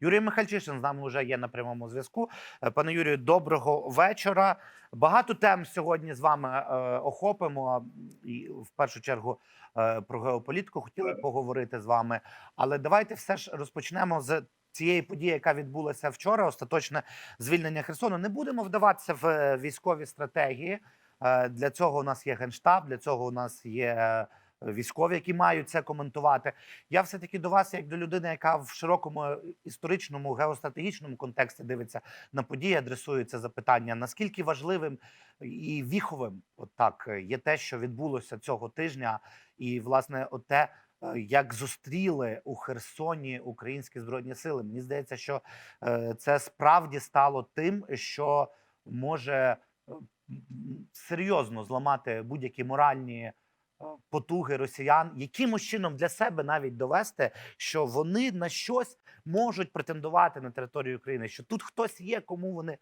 Юрій Михальчишин з нами вже є на прямому зв'язку. Е, Пане Юрію, доброго вечора. Багато тем сьогодні з вами е, охопимо. І в першу чергу е, про геополітику хотіли поговорити з вами. Але давайте все ж розпочнемо з цієї події, яка відбулася вчора. Остаточне звільнення Херсону. Не будемо вдаватися в військові стратегії. Для цього у нас є генштаб, для цього у нас є військові, які мають це коментувати. Я все таки до вас, як до людини, яка в широкому історичному геостратегічному контексті дивиться на події, адресує це запитання. Наскільки важливим і віховим, от так е, є те, що відбулося цього тижня, і власне, от те, як зустріли у Херсоні українські збройні сили. Мені здається, що е, це справді стало тим, що може серйозно зламати будь-які моральні потуги росіян, якимось чином для себе навіть довести, що вони на щось можуть претендувати на територію України, що тут хтось є, кому вони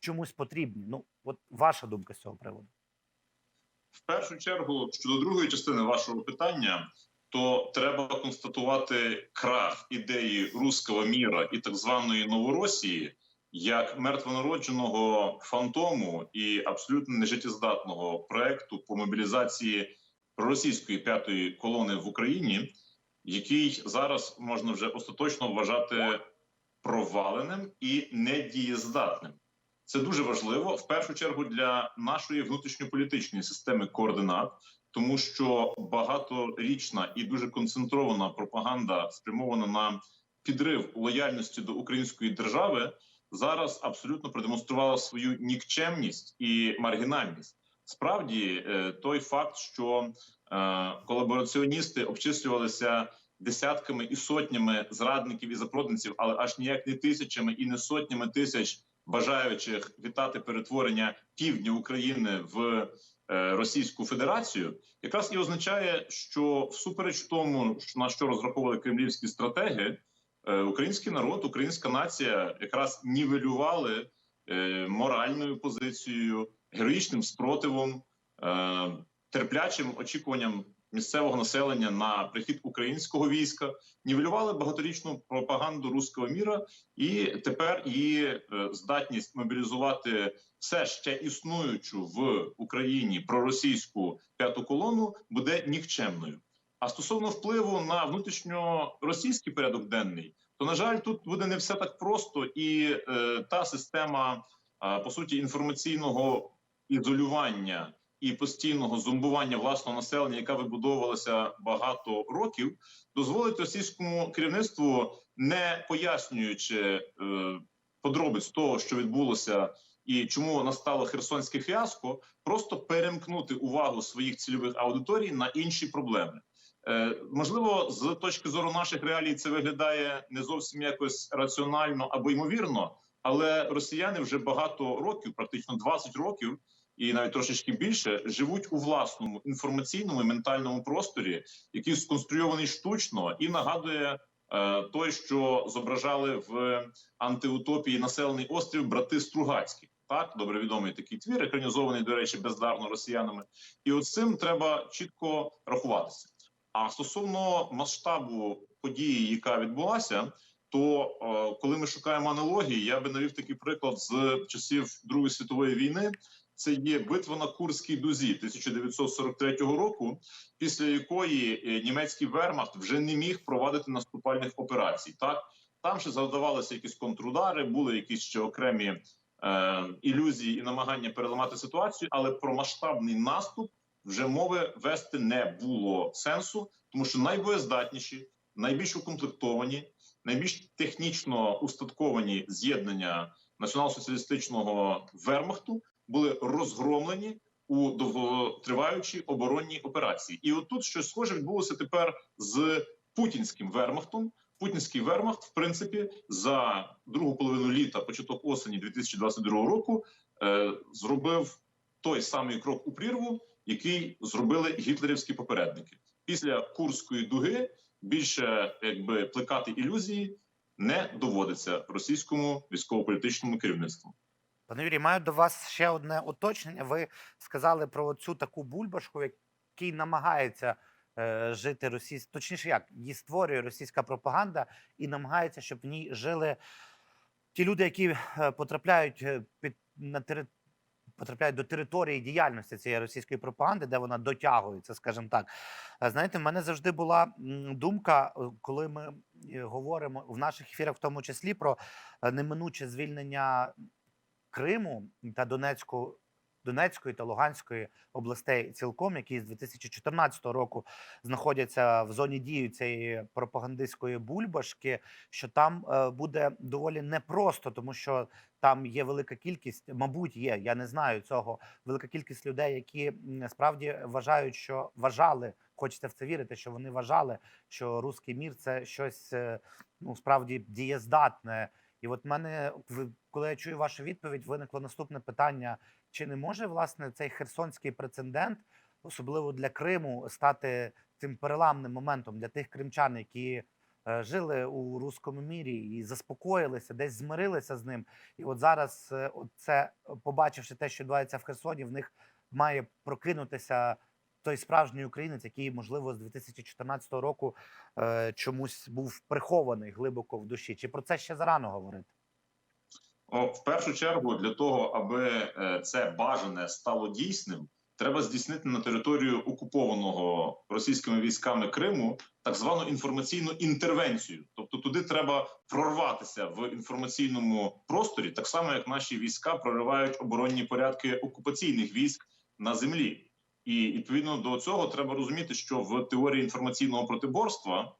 чомусь потрібні. Ну, от ваша думка з цього приводу. В першу чергу, щодо другої частини вашого питання, то треба констатувати крах ідеї руського міра і так званої Новоросії як мертвонародженого фантому і абсолютно нежиттєздатного проекту по мобілізації проросійської п'ятої колони в Україні, який зараз можна вже остаточно вважати проваленим і недієздатним. Це дуже важливо в першу чергу для нашої внутрішньополітичної системи координат, тому що багаторічна і дуже концентрована пропаганда спрямована на підрив лояльності до української держави, зараз абсолютно продемонструвала свою нікчемність і маргінальність. Справді, е, той факт, що е, колабораціоністи обчислювалися десятками і сотнями зрадників і запроданців, але аж ніяк не тисячами і не сотнями тисяч бажаючих вітати перетворення півдня України в е, Російську Федерацію, якраз і означає, що всупереч тому, на що розраховували кремлівські стратеги, український народ, українська нація якраз нівелювали моральною позицією, героїчним спротивом, е, терплячим очікуванням місцевого населення на прихід українського війська, нівелювали багаторічну пропаганду руського міра, і тепер її е, здатність мобілізувати все ще існуючу в Україні проросійську п'яту колону буде нікчемною. А стосовно впливу на внутрішньоросійський порядок денний, то на жаль, тут буде не все так просто, і е, та система е, по суті інформаційного ізолювання і постійного зомбування власного населення, яка вибудовувалася багато років, дозволить російському керівництву, не пояснюючи е, подробиць того, що відбулося. І чому настало херсонське фіаско, просто перемкнути увагу своїх цільових аудиторій на інші проблеми. Е, можливо, з точки зору наших реалій це виглядає не зовсім якось раціонально або ймовірно, але росіяни вже багато років, практично 20 років, і навіть трошечки більше, живуть у власному інформаційному і ментальному просторі, який сконструйований штучно і нагадує е, той, що зображали в антиутопії населений острів брати Стругацькі. Так, добре відомий такий твір, екранізований, до речі, бездарно росіянами, і от цим треба чітко рахуватися. А стосовно масштабу події, яка відбулася, то е, коли ми шукаємо аналогії, я би навів такий приклад з часів Другої світової війни. Це є битва на Курській дузі 1943 року, після якої е, німецький вермахт вже не міг провадити наступальних операцій. Так там ще завдавалися якісь контрудари, були якісь ще окремі е, ілюзії і намагання переламати ситуацію, але про масштабний наступ вже мови вести не було сенсу, тому що найбоєздатніші, найбільш укомплектовані, найбільш технічно устатковані з'єднання націонал-соціалістичного вермахту були розгромлені у довготриваючій оборонній операції. І отут щось схоже відбулося тепер з путінським вермахтом. Путінський вермахт, в принципі, за другу половину літа, початок осені 2022 року, е, зробив той самий крок у прірву, який зробили гітлерівські попередники. Після Курської дуги більше якби плекати ілюзії не доводиться російському військово-політичному керівництву. Пане Юрій, маю до вас ще одне уточнення. Ви сказали про цю таку бульбашку, який намагається е, жити російсь... точніше, як її створює російська пропаганда і намагається, щоб в ній жили ті люди, які е, потрапляють е, під на тери... потрапляють до території діяльності цієї російської пропаганди, де вона дотягується, скажімо так. Е, Знаєте, в мене завжди була думка, коли ми говоримо в наших ефірах, в тому числі про неминуче звільнення Криму та Донецьку. Донецької та Луганської областей цілком, які з 2014 року знаходяться в зоні дії цієї пропагандистської бульбашки, що там е, буде доволі непросто, тому що там є велика кількість, мабуть, є. Я не знаю цього. Велика кількість людей, які справді вважають, що вважали, хочеться в це вірити, що вони вважали, що руський мір це щось е, ну справді дієздатне. І от мене, коли я чую вашу відповідь, виникло наступне питання: чи не може власне цей херсонський прецедент, особливо для Криму, стати цим переламним моментом для тих кримчан, які е, жили у руському мірі і заспокоїлися, десь змирилися з ним. І от зараз, е, це побачивши те, що відбувається в Херсоні, в них має прокинутися той справжній українець, який, можливо, з 2014 року е, чомусь був прихований глибоко в душі. Чи про це ще зарано говорити? О, в першу чергу, для того, аби е, це бажане стало дійсним, треба здійснити на територію окупованого російськими військами Криму так звану інформаційну інтервенцію. Тобто туди треба прорватися в інформаційному просторі, так само як наші війська проривають оборонні порядки окупаційних військ на землі. І відповідно до цього треба розуміти, що в теорії інформаційного протиборства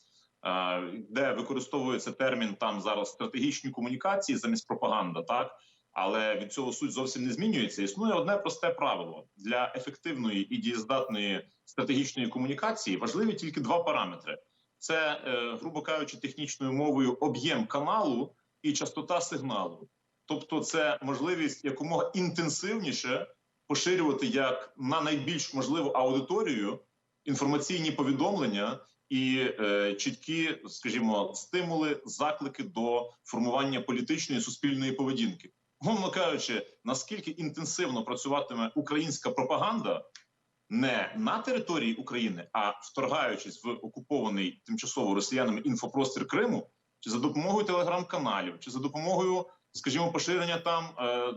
е, де використовується термін там зараз стратегічні комунікації замість пропаганда, так але від цього суть зовсім не змінюється. Існує одне просте правило для ефективної і дієздатної стратегічної комунікації. Важливі тільки два параметри: це, е, грубо кажучи, технічною мовою об'єм каналу і частота сигналу. Тобто, це можливість якомога інтенсивніше поширювати як на найбільш можливу аудиторію інформаційні повідомлення і е, чіткі, скажімо, стимули, заклики до формування політичної суспільної поведінки. Умовно кажучи, наскільки інтенсивно працюватиме українська пропаганда не на території України, а вторгаючись в окупований тимчасово росіянами інфопростір Криму, чи за допомогою телеграм-каналів, чи за допомогою, скажімо, поширення там е,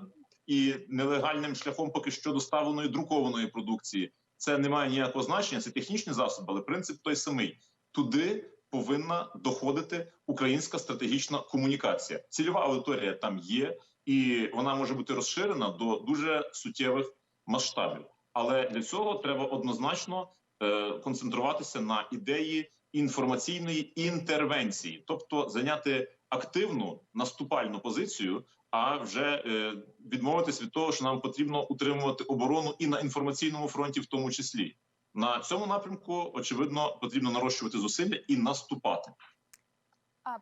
і нелегальним шляхом поки що доставленої друкованої продукції, це не має ніякого значення. Це технічні засоби, але принцип той самий. Туди повинна доходити українська стратегічна комунікація. Цільова аудиторія там є, і вона може бути розширена до дуже суттєвих масштабів. Але для цього треба однозначно е, концентруватися на ідеї інформаційної інтервенції, тобто зайняти активну наступальну позицію, а вже е, відмовитись від того, що нам потрібно утримувати оборону і на інформаційному фронті, в тому числі. На цьому напрямку очевидно потрібно нарощувати зусилля і наступати.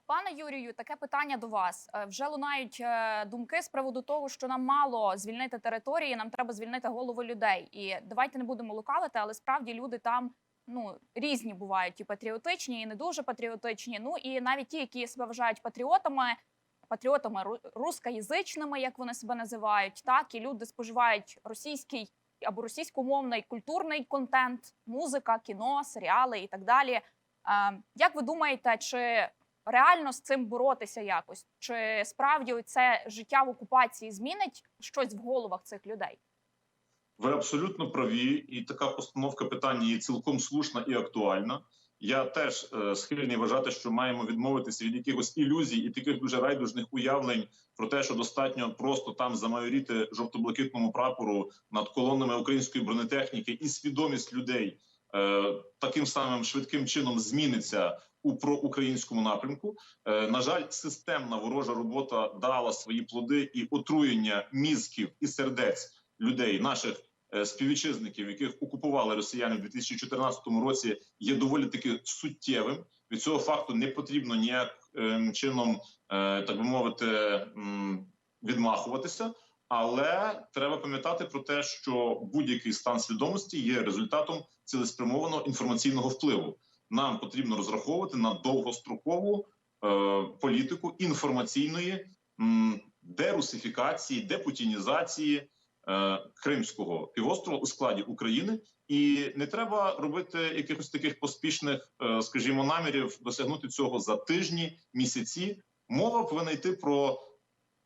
Пане Юрію, таке питання до вас. Е, Вже лунають е, думки з приводу того, що нам мало звільнити території, нам треба звільнити голови людей. І давайте не будемо лукавити, але справді люди там ну різні бувають і патріотичні, і не дуже патріотичні. Ну і навіть ті, які себе вважають патріотами, патріотами ру- рускоязичними, як вони себе називають, так і люди споживають російський або російськомовний культурний контент, музика, кіно, серіали і так далі. Як ви думаєте, чи реально з цим боротися якось? Чи справді це життя в окупації змінить щось в головах цих людей? Ви абсолютно праві, і така постановка питання є цілком слушна і актуальна. Я теж е, схильний вважати, що маємо відмовитися від якихось ілюзій і таких дуже райдужних уявлень про те, що достатньо просто там замайоріти жовто-блакитному прапору над колонами української бронетехніки, і свідомість людей е, таким самим швидким чином зміниться у проукраїнському напрямку. Е, на жаль, системна ворожа робота дала свої плоди і отруєння мізків і сердець людей, наших співвітчизників, яких окупували росіяни в 2014 році, є доволі таки суттєвим. Від цього факту не потрібно ніяким чином, е, так би мовити, відмахуватися. Але треба пам'ятати про те, що будь-який стан свідомості є результатом цілеспрямованого інформаційного впливу. Нам потрібно розраховувати на довгострокову е, політику інформаційної м, дерусифікації, депутінізації, е, Кримського півострова у складі України, і не треба робити якихось таких поспішних, е, скажімо, намірів досягнути цього за тижні, місяці. Мова повинна йти про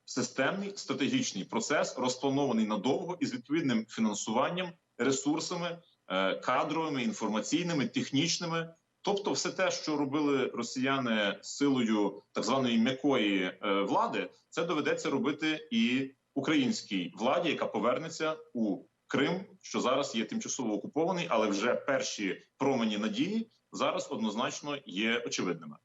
системний стратегічний процес, розпланований надовго із відповідним фінансуванням, ресурсами, е, кадровими, інформаційними, технічними. Тобто, все те, що робили росіяни силою так званої м'якої е, влади, це доведеться робити і українській владі, яка повернеться у Крим, що зараз є тимчасово окупований, але вже перші промені надії зараз однозначно є очевидними.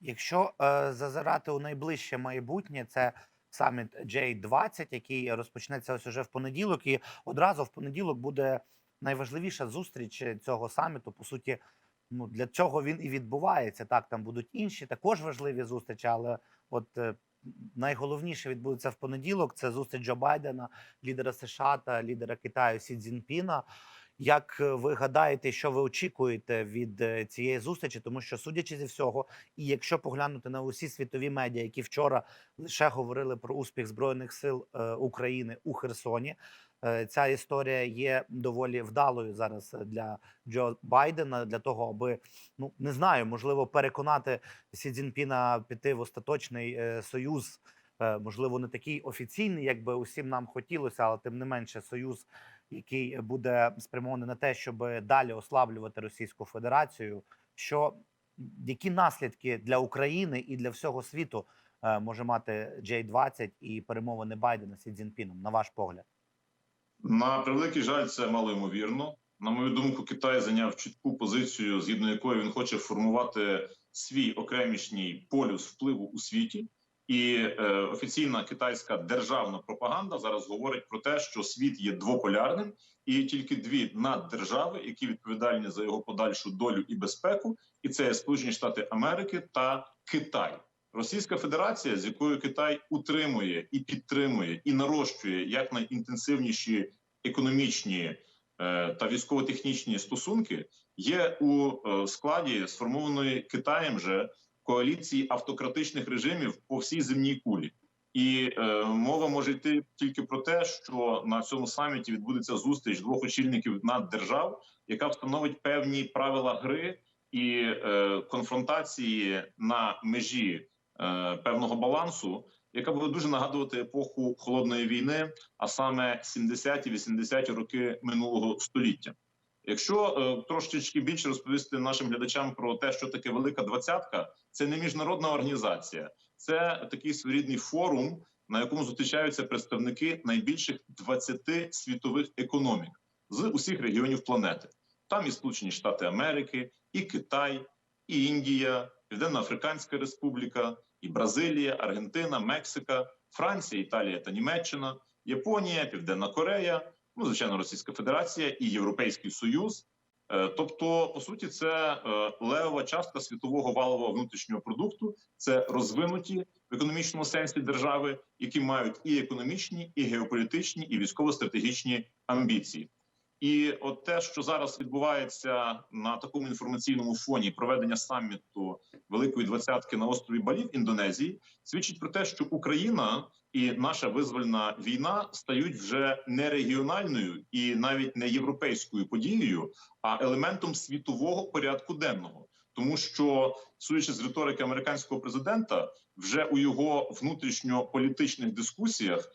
Якщо е, зазирати у найближче майбутнє, це саміт J20, який розпочнеться ось уже в понеділок, і одразу в понеділок буде найважливіша зустріч цього саміту. По суті, ну для цього він і відбувається. Так, там будуть інші також важливі зустрічі, але от е, найголовніше відбудеться в понеділок. Це зустріч Джо Байдена, лідера США та лідера Китаю Сі Цзіньпіна. Як е, ви гадаєте, що ви очікуєте від е, цієї зустрічі? Тому що, судячи зі всього, і якщо поглянути на усі світові медіа, які вчора лише говорили про успіх збройних сил е, України у Херсоні, ця історія є доволі вдалою зараз для Джо Байдена для того, аби ну не знаю, можливо, переконати Сі Цзіньпіна піти в остаточний е, союз. Е, можливо, не такий офіційний, як би усім нам хотілося, але тим не менше союз, який буде спрямований на те, щоб далі ослаблювати Російську Федерацію. Що які наслідки для України і для всього світу е, може мати J20 і перемовини Байдена з Сі на ваш погляд? На превеликий жаль, це мало ймовірно. На мою думку, Китай зайняв чітку позицію, згідно якої він хоче формувати свій окремішній полюс впливу у світі. І е, офіційна китайська державна пропаганда зараз говорить про те, що світ є двополярним, і тільки дві наддержави, які відповідальні за його подальшу долю і безпеку, і це Сполучені Штати Америки та Китай. Російська Федерація, з якою Китай утримує і підтримує і нарощує якнайінтенсивніші економічні е, та військово-технічні стосунки, є у е, складі сформованої Китаєм же коаліції автократичних режимів по всій земній кулі. І е, мова може йти тільки про те, що на цьому саміті відбудеться зустріч двох очільників наддержав, яка встановить певні правила гри і е, конфронтації на межі певного балансу, яка буде дуже нагадувати епоху холодної війни, а саме 70-ті, 80-ті роки минулого століття. Якщо е, трошечки більше розповісти нашим глядачам про те, що таке велика двадцятка, це не міжнародна організація, це такий своєрідний форум, на якому зустрічаються представники найбільших 20 світових економік з усіх регіонів планети. Там і Сполучені Штати Америки, і Китай, і Індія, Південно-Африканська Республіка, і Бразилія, Аргентина, Мексика, Франція, Італія та Німеччина, Японія, Південна Корея, ну звичайно, Російська Федерація і Європейський Союз. Е, Тобто, по суті, це е, левова частка світового валового внутрішнього продукту. Це розвинуті в економічному сенсі держави, які мають і економічні, і геополітичні, і військово-стратегічні амбіції. І от те, що зараз відбувається на такому інформаційному фоні проведення саміту Великої двадцятки на острові Балі в Індонезії, свідчить про те, що Україна і наша визвольна війна стають вже не регіональною і навіть не європейською подією, а елементом світового порядку денного. Тому що, судячи з риторики американського президента, вже у його внутрішньополітичних дискусіях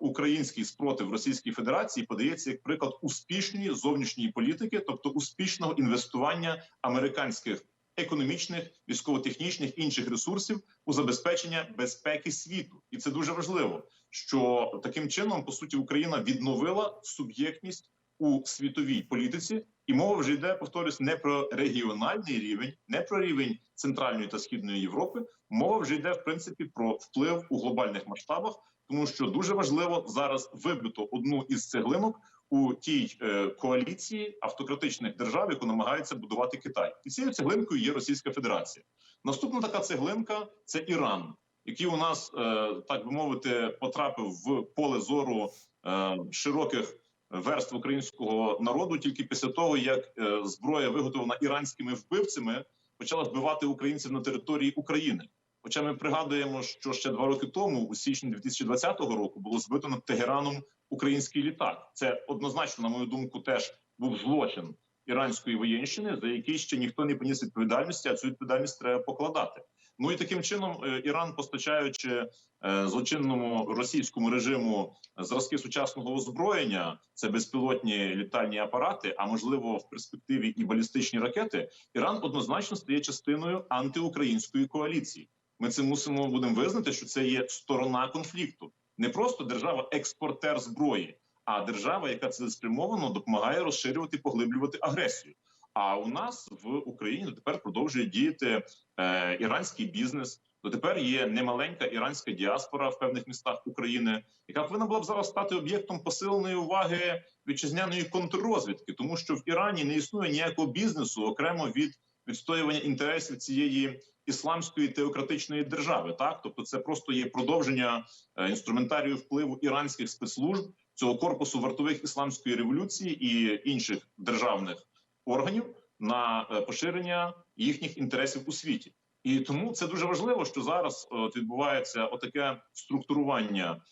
український спротив Російській Федерації подається як приклад успішної зовнішньої політики, тобто успішного інвестування американських економічних, військово-технічних інших ресурсів у забезпечення безпеки світу, і це дуже важливо. Що таким чином по суті Україна відновила суб'єктність у світовій політиці, і мова вже йде, повторюсь, не про регіональний рівень, не про рівень центральної та східної Європи. Мова вже йде в принципі про вплив у глобальних масштабах, тому що дуже важливо зараз вибито одну із цеглинок у тій е, коаліції автократичних держав, яку намагається будувати Китай, і цією цеглинкою є Російська Федерація. Наступна така цеглинка це Іран, який у нас е, так би мовити потрапив в поле зору е, широких верств українського народу тільки після того, як зброя виготовлена іранськими вбивцями почала вбивати українців на території України. Хоча ми пригадуємо, що ще два роки тому, у січні 2020 року, було збито над Тегераном український літак. Це однозначно, на мою думку, теж був злочин іранської воєнщини, за який ще ніхто не поніс відповідальності, а цю відповідальність треба покладати. Ну і таким чином е, Іран, постачаючи е, злочинному російському режиму зразки сучасного озброєння, це безпілотні літальні апарати, а можливо в перспективі і балістичні ракети, Іран однозначно стає частиною антиукраїнської коаліції. Ми це мусимо будемо визнати, що це є сторона конфлікту, не просто держава-експортер зброї, а держава, яка цілеспрямовано допомагає розширювати поглиблювати агресію. А у нас в Україні дотепер продовжує діяти е, іранський бізнес. Дотепер є немаленька іранська діаспора в певних містах України, яка повинна була б зараз стати об'єктом посиленої уваги вітчизняної контррозвідки, тому що в Ірані не існує ніякого бізнесу окремо від відстоювання інтересів цієї ісламської теократичної держави. Так, тобто, це просто є продовження е, інструментарію впливу іранських спецслужб цього корпусу вартових ісламської революції і інших державних органів на е, поширення їхніх інтересів у світі. І тому це дуже важливо, що зараз е, от відбувається отаке структурування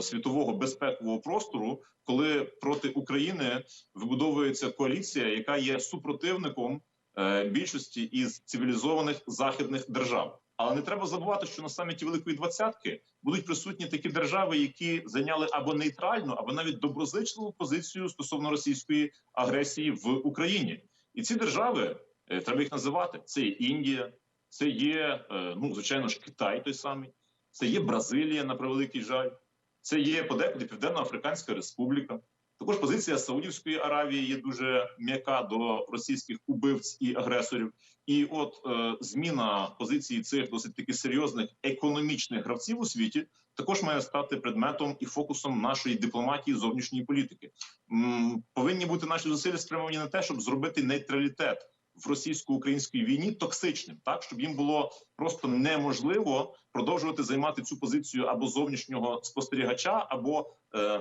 світового безпекового простору, коли проти України вибудовується коаліція, яка є супротивником більшості із цивілізованих західних держав. Але не треба забувати, що на саміті Великої Двадцятки будуть присутні такі держави, які зайняли або нейтральну, або навіть доброзичливу позицію стосовно російської агресії в Україні. І ці держави е, треба їх називати. Це є Індія, це є е, ну звичайно ж Китай, той самий, це є Бразилія, на превеликий жаль, це є подекуди Південно-Африканська Республіка. Також позиція Саудівської Аравії є дуже м'яка до російських убивць і агресорів. І от е, зміна позиції цих досить таки серйозних економічних гравців у світі також має стати предметом і фокусом нашої дипломатії зовнішньої політики. М, повинні бути наші зусилля спрямовані на те, щоб зробити нейтралітет в російсько-українській війні токсичним, так щоб їм було просто неможливо продовжувати займати цю позицію або зовнішнього спостерігача, або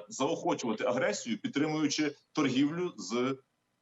заохочувати агресію, підтримуючи торгівлю з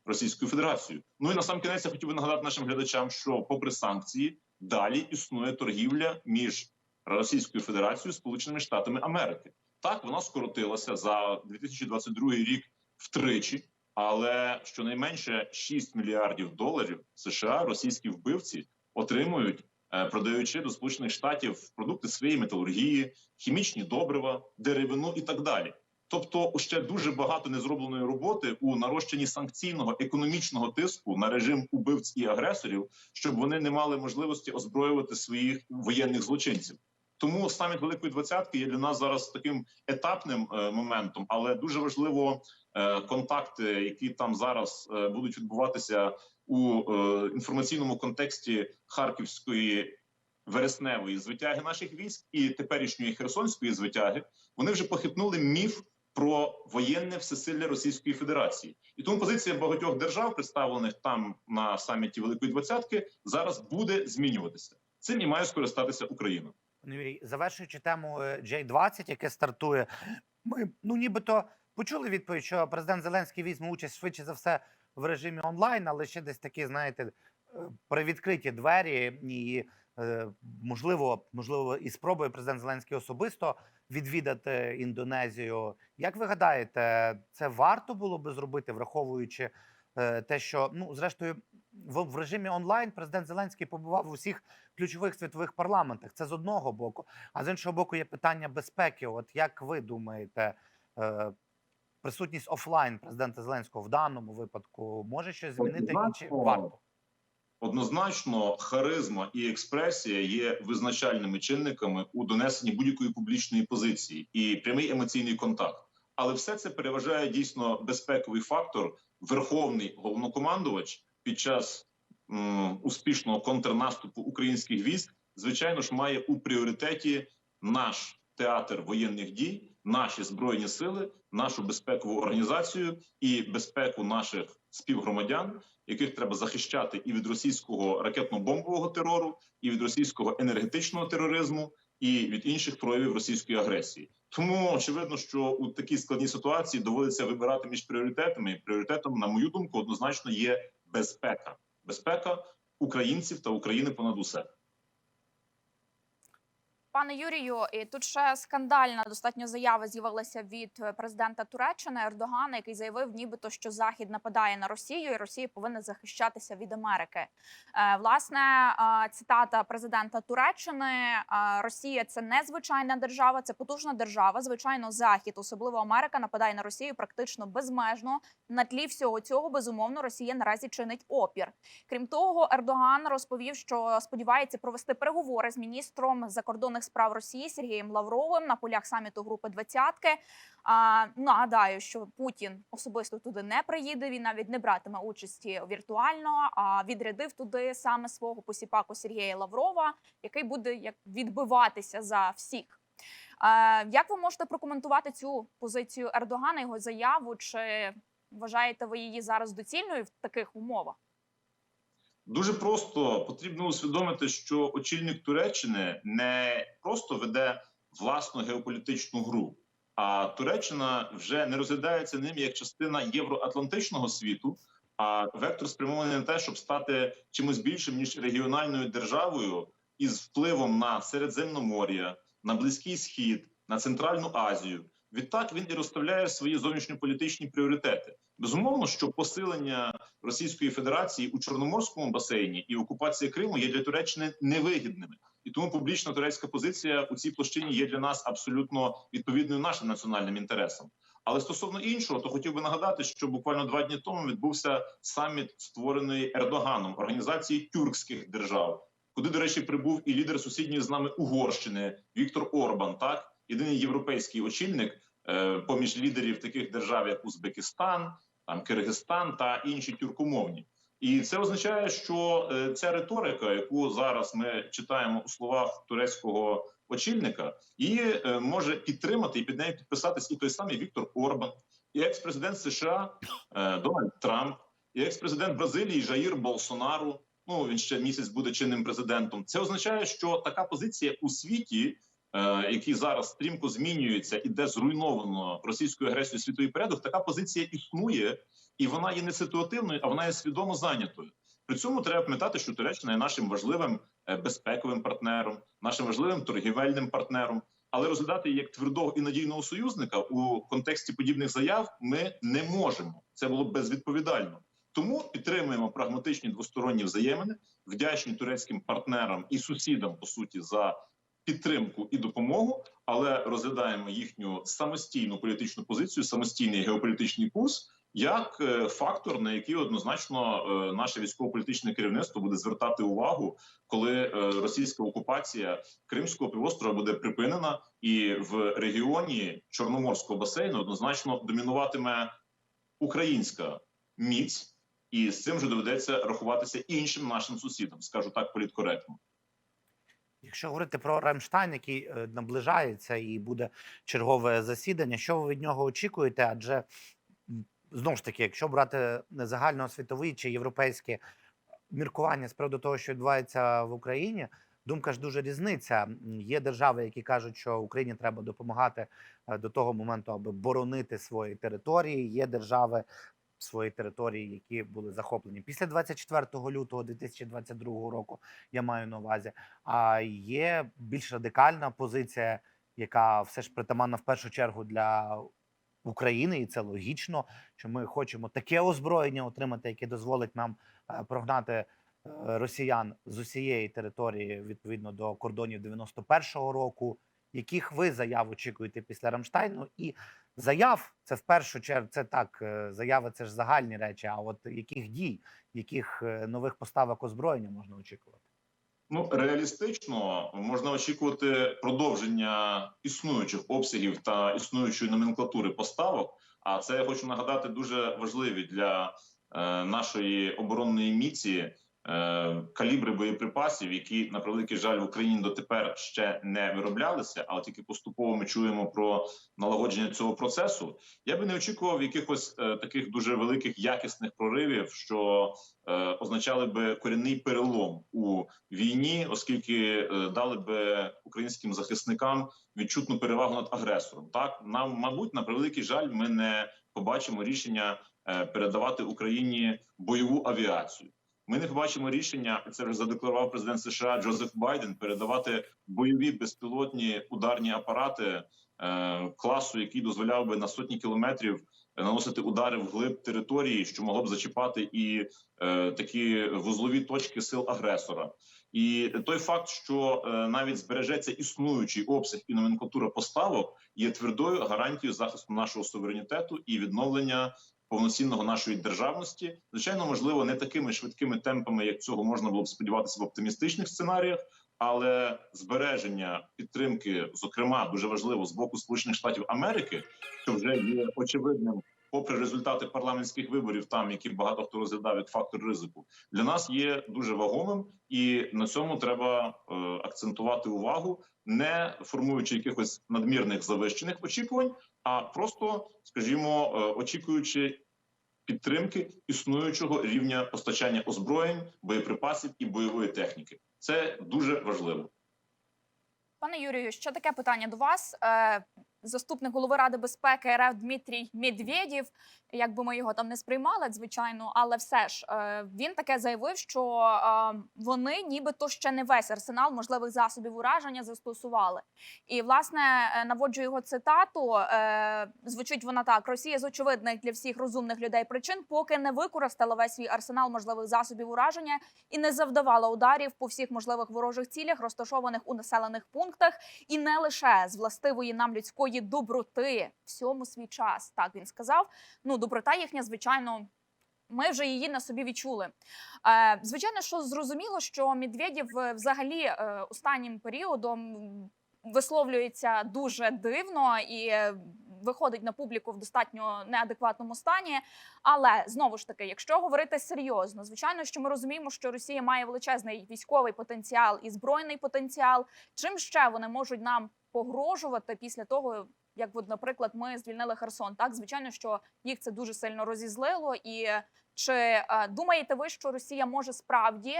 Російською Федерацією. Ну і на сам кінець я хотів би нагадати нашим глядачам, що, попри санкції, далі існує торгівля між Російською Федерацією і Сполученими Штатами Америки. Так вона скоротилася за 2022 рік втричі, але щонайменше 6 мільярдів доларів США російські вбивці отримують, е, продаючи до Сполучених Штатів продукти своєї металургії, хімічні добрива, деревину і так далі. Тобто, ще дуже багато незробленої роботи у нарощенні санкційного економічного тиску на режим убивць і агресорів, щоб вони не мали можливості озброювати своїх воєнних злочинців. Тому саміт Великої Двадцятки є для нас зараз таким етапним е, моментом, але дуже важливо е, контакти, які там зараз е, будуть відбуватися у е, інформаційному контексті Харківської вересневої звитяги наших військ і теперішньої Херсонської звитяги. Вони вже похитнули міф про воєнне всесилля Російської Федерації, і тому позиція багатьох держав, представлених там на саміті Великої Двадцятки, зараз буде змінюватися. Цим і має скористатися Україна. Юрій, завершуючи тему е, J20, яке стартує, ми ну нібито почули відповідь, що президент Зеленський візьме участь швидше за все в режимі онлайн, але ще десь такі, знаєте, е, привідкриті двері, і е, можливо, можливо, і спробує президент Зеленський особисто відвідати Індонезію. Як ви гадаєте, це варто було би зробити, враховуючи е, те, що ну зрештою в, в режимі онлайн президент Зеленський побував у всіх ключових світових парламентах. Це з одного боку. А з іншого боку, є питання безпеки. От як ви думаєте, присутність офлайн президента Зеленського в даному випадку може щось змінити чи варто? Однозначно, харизма і експресія є визначальними чинниками у донесенні будь-якої публічної позиції і прямий емоційний контакт. Але все це переважає дійсно безпековий фактор. Верховний головнокомандувач під час м, успішного контрнаступу українських військ, звичайно ж, має у пріоритеті наш театр воєнних дій, наші збройні сили, нашу безпекову організацію і безпеку наших співгромадян, яких треба захищати і від російського ракетно-бомбового терору, і від російського енергетичного тероризму, і від інших проявів російської агресії. Тому очевидно, що у такій складній ситуації доводиться вибирати між пріоритетами. І Пріоритетом, на мою думку, однозначно є безпека, безпека українців та України понад усе. Пане Юрію, і тут ще скандальна достатньо заява з'явилася від е, президента Туреччини Ердогана, який заявив, нібито що Захід нападає на Росію, і Росія повинна захищатися від Америки. Е, Власне, е, цитата президента Туреччини: Росія це не звичайна держава, це потужна держава. Звичайно, Захід, особливо Америка, нападає на Росію практично безмежно. На тлі всього цього безумовно Росія наразі чинить опір. Крім того, Ердоган розповів, що сподівається провести переговори з міністром закордонних справ Росії Сергієм Лавровим на полях саміту групи двадцятки. Нагадаю, що Путін особисто туди не приїде. Він навіть не братиме участі віртуально, а відрядив туди саме свого посіпаку Сергія Лаврова, який буде як відбиватися за всіх. Як ви можете прокоментувати цю позицію Ердогана, його заяву? Чи вважаєте ви її зараз доцільною в таких умовах? Дуже просто потрібно усвідомити, що очільник Туреччини не просто веде власну геополітичну гру, а Туреччина вже не розглядається ним як частина євроатлантичного світу. А вектор спрямований на те, щоб стати чимось більшим ніж регіональною державою із впливом на Середземномор'я, на Близький Схід, на Центральну Азію. Відтак він і розставляє свої зовнішньополітичні пріоритети. Безумовно, що посилення Російської Федерації у Чорноморському басейні і окупація Криму є для Туреччини невигідними, і тому публічна турецька позиція у цій площині є для нас абсолютно відповідною нашим національним інтересам. Але стосовно іншого, то хотів би нагадати, що буквально два дні тому відбувся саміт, створений Ердоганом організації тюркських держав, куди, до речі, прибув і лідер сусідньої з нами Угорщини Віктор Орбан, так єдиний європейський очільник е, поміж лідерів таких держав, як Узбекистан, там Киргизстан та інші тюркомовні. І це означає, що е, ця риторика, яку зараз ми читаємо у словах турецького очільника, її е, може підтримати і під нею підписатись і той самий Віктор Орбан, і екс-президент США е, Дональд Трамп, і екс-президент Бразилії Жаїр Болсонару. Ну він ще місяць буде чинним президентом. Це означає, що така позиція у світі, який зараз стрімко змінюється і де зруйновано російською агресією світовий порядок, така позиція існує, і вона є не ситуативною, а вона є свідомо зайнятою. При цьому треба пам'ятати, що Туреччина є нашим важливим е, безпековим партнером, нашим важливим торгівельним партнером. Але розглядати її як твердого і надійного союзника у контексті подібних заяв ми не можемо. Це було б безвідповідально. Тому підтримуємо прагматичні двосторонні взаємини, вдячні турецьким партнерам і сусідам по суті за підтримку і допомогу, але розглядаємо їхню самостійну політичну позицію, самостійний геополітичний курс як е, фактор, на який однозначно е, наше військово-політичне керівництво буде звертати увагу, коли е, російська окупація Кримського півострова буде припинена, і в регіоні Чорноморського басейну однозначно домінуватиме українська міць, і з цим вже доведеться рахуватися іншим нашим сусідам, скажу так політкоректно. Якщо говорити про Рамштайн, який е, наближається і буде чергове засідання, що ви від нього очікуєте? Адже знову ж таки, якщо брати загальноосвітові чи європейські міркування з приводу того, що відбувається в Україні, думка ж дуже різниця. Є держави, які кажуть, що Україні треба допомагати е, до того моменту, аби боронити свої території. Є держави свої території, які були захоплені після 24 лютого 2022 року. Я маю на увазі. А є більш радикальна позиція, яка все ж притаманна в першу чергу для України, і це логічно, що ми хочемо таке озброєння отримати, яке дозволить нам е, прогнати е, росіян з усієї території відповідно до кордонів 91-го року. Яких ви заяв очікуєте після Рамштайну? І заяв це в першу чергу це так. е, Заяви це ж загальні речі. А от яких дій, яких е, нових поставок озброєння можна очікувати? Ну реалістично можна очікувати продовження існуючих обсягів та існуючої номенклатури поставок. А це я хочу нагадати дуже важливі для е, нашої оборонної міці е, калібри боєприпасів, які на превеликий жаль в Україні дотепер ще не вироблялися, але тільки поступово ми чуємо про налагодження цього процесу. Я би не очікував якихось е, таких дуже великих якісних проривів, що е, означали би корінний перелом у війні, оскільки е, дали би українським захисникам відчутну перевагу над агресором. Так нам, мабуть, на превеликий жаль, ми не побачимо рішення е, передавати Україні бойову авіацію. Ми не побачимо рішення. Це вже задекларував президент США Джозеф Байден передавати бойові безпілотні ударні апарати е, класу, який дозволяв би на сотні кілометрів наносити удари в глиб території, що могло б зачіпати і е, такі вузлові точки сил агресора. І той факт, що е, навіть збережеться існуючий обсяг і номенклатура поставок, є твердою гарантією захисту нашого суверенітету і відновлення повноцінного нашої державності. Звичайно, можливо, не такими швидкими темпами, як цього можна було б сподіватися в оптимістичних сценаріях. Але збереження підтримки, зокрема, дуже важливо з боку Сполучених Штатів Америки, що вже є очевидним, попри результати парламентських виборів, там які багато хто розглядав як фактор ризику, для нас є дуже вагомим, і на цьому треба е, акцентувати увагу, не формуючи якихось надмірних завищених очікувань, а просто, скажімо, е, очікуючи підтримки існуючого рівня постачання озброєнь, боєприпасів і бойової техніки. Це дуже важливо. Пане Юрію, ще таке питання до вас. Заступник голови Ради безпеки РФ Дмитрій Медведєв, як би ми його там не сприймали, звичайно, але все ж е, він таке заявив, що е, вони нібито ще не весь арсенал можливих засобів ураження застосували. І власне е, наводжу його цитату. Звучить вона так: Росія з очевидних для всіх розумних людей причин, поки не використала весь свій арсенал можливих засобів ураження і не завдавала ударів по всіх можливих ворожих цілях, розташованих у населених пунктах, і не лише з властивої нам людської доброти всьому свій час. Так він сказав. Ну, доброта їхня, звичайно. Ми вже її на собі відчули. Е, звичайно, що зрозуміло, що Медведєв е, взагалі е, останнім періодом висловлюється дуже дивно і виходить на публіку в достатньо неадекватному стані. Але знову ж таки, якщо говорити серйозно, звичайно, що ми розуміємо, що Росія має величезний військовий потенціал і збройний потенціал. Чим ще вони можуть нам погрожувати після того, як, от, наприклад, ми звільнили Херсон? Так, звичайно, що їх це дуже сильно розізлило. І чи е, думаєте ви, що Росія може справді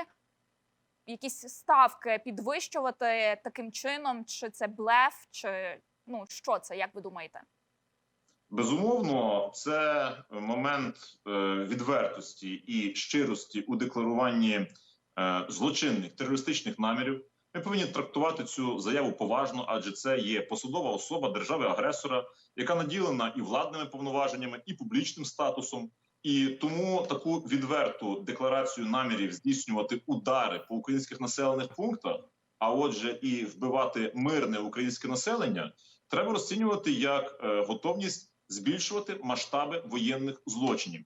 якісь ставки підвищувати таким чином? Чи це блеф, чи ну що це? Як ви думаєте? Безумовно, це момент е, відвертості і щирості у декларуванні е, злочинних терористичних намірів. Ми повинні трактувати цю заяву поважно, адже це є посадова особа держави-агресора, яка наділена і владними повноваженнями, і публічним статусом. І тому таку відверту декларацію намірів здійснювати удари по українських населених пунктах, а отже, і вбивати мирне українське населення, треба розцінювати як е, готовність збільшувати масштаби воєнних злочинів.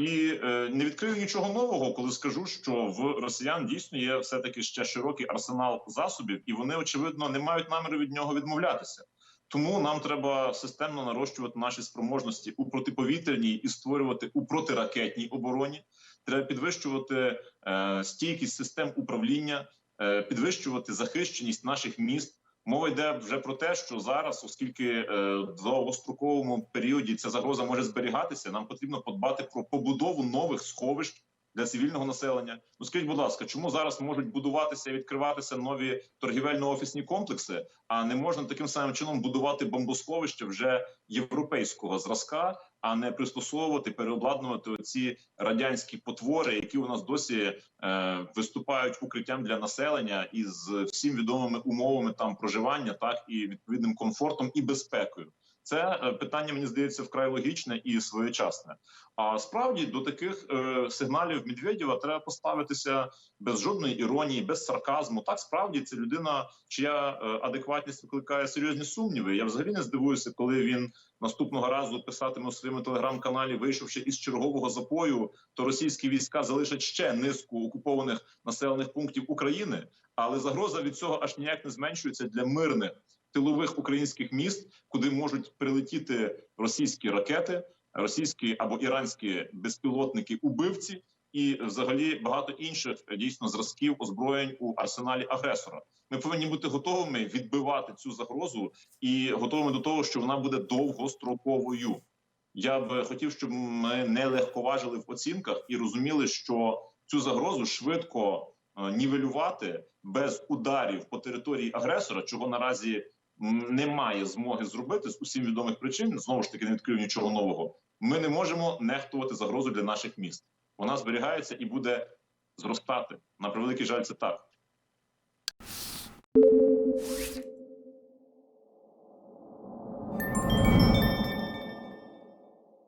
І е, не відкрию нічого нового, коли скажу, що в росіян дійсно є все таки ще широкий арсенал засобів, і вони очевидно не мають наміру від нього відмовлятися. Тому нам треба системно нарощувати наші спроможності у протиповітряній і створювати у протиракетній обороні. Треба підвищувати е, стійкість систем управління, е, підвищувати захищеність наших міст. Мова йде вже про те, що зараз, оскільки е, в довгостроковому періоді ця загроза може зберігатися, нам потрібно подбати про побудову нових сховищ для цивільного населення. Ну скажіть, будь ласка, чому зараз можуть будуватися і відкриватися нові торгівельно-офісні комплекси, а не можна таким самим чином будувати бомбосховища вже європейського зразка, а не пристосовувати, переобладнувати ці радянські потвори, які у нас досі е, виступають укриттям для населення із всім відомими умовами там проживання, так і відповідним комфортом і безпекою. Це е, питання мені здається вкрай логічне і своєчасне. А справді до таких е, сигналів Медведєва треба поставитися без жодної іронії, без сарказму. Так справді це людина, чия е, адекватність викликає серйозні сумніви. Я взагалі не здивуюся, коли він наступного разу писатиме у своєму телеграм-каналі, вийшовши із чергового запою, то російські війська залишать ще низку окупованих населених пунктів України. Але загроза від цього аж ніяк не зменшується для мирних тилових українських міст, куди можуть прилетіти російські ракети, російські або іранські безпілотники, убивці, і взагалі багато інших дійсно зразків озброєнь у арсеналі агресора. Ми повинні бути готовими відбивати цю загрозу і готовими до того, що вона буде довгостроковою. Я б хотів, щоб ми не легковажили в оцінках і розуміли, що цю загрозу швидко е, нівелювати без ударів по території агресора, чого наразі немає змоги зробити з усім відомих причин. Знову ж таки, не відкрив нічого нового. Ми не можемо нехтувати загрозу для наших міст. Вона зберігається і буде зростати. На превеликий жаль, це так.